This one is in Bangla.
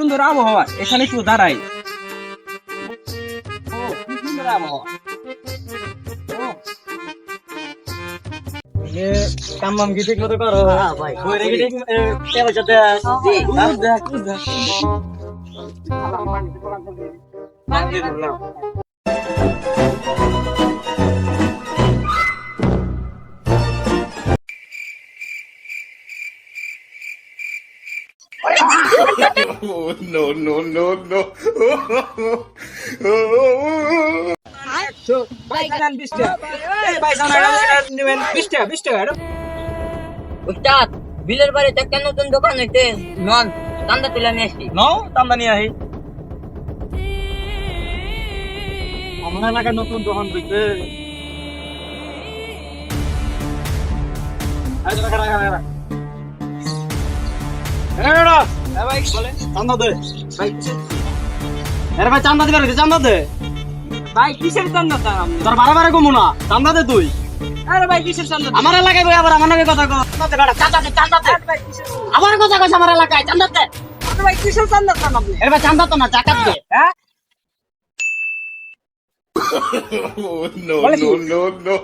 সুন্দর আবহাওয়া এখানে একটু দাঁড়াই ও, কি সুন্দর আবহাওয়া। ঠিক মতো করো? ভাই। সাথে Oh, no, no, no, no. উস্তাদ বিলের বাড়িতে একটা নতুন দোকান হইতে নন চান্দা তুলে আমি আসছি নাও তান্দা নিয়ে আহি আমার এলাকায় নতুন দোকান ভাই, বলেন। চান্দা দে ভাই, ভাই চান্দা হইছে, চান্দা দে ভাই, কিসের চান্দা? তোর বারে বারে কমু না চান্দা দে তুই আরে ভাই, কিসের চান্দা? আমার এলাকায় বই আবার আমার নাকি কথা কও চান্দা দে চান্দা দে আমার কথা কইছ আমার এলাকায় চান্দা দে ভাই, কিসের চান্দা চান আপনি? এর ভাই চান্দা তো না জাকাত দে হ্যাঁ? Oh, no, no, no, no.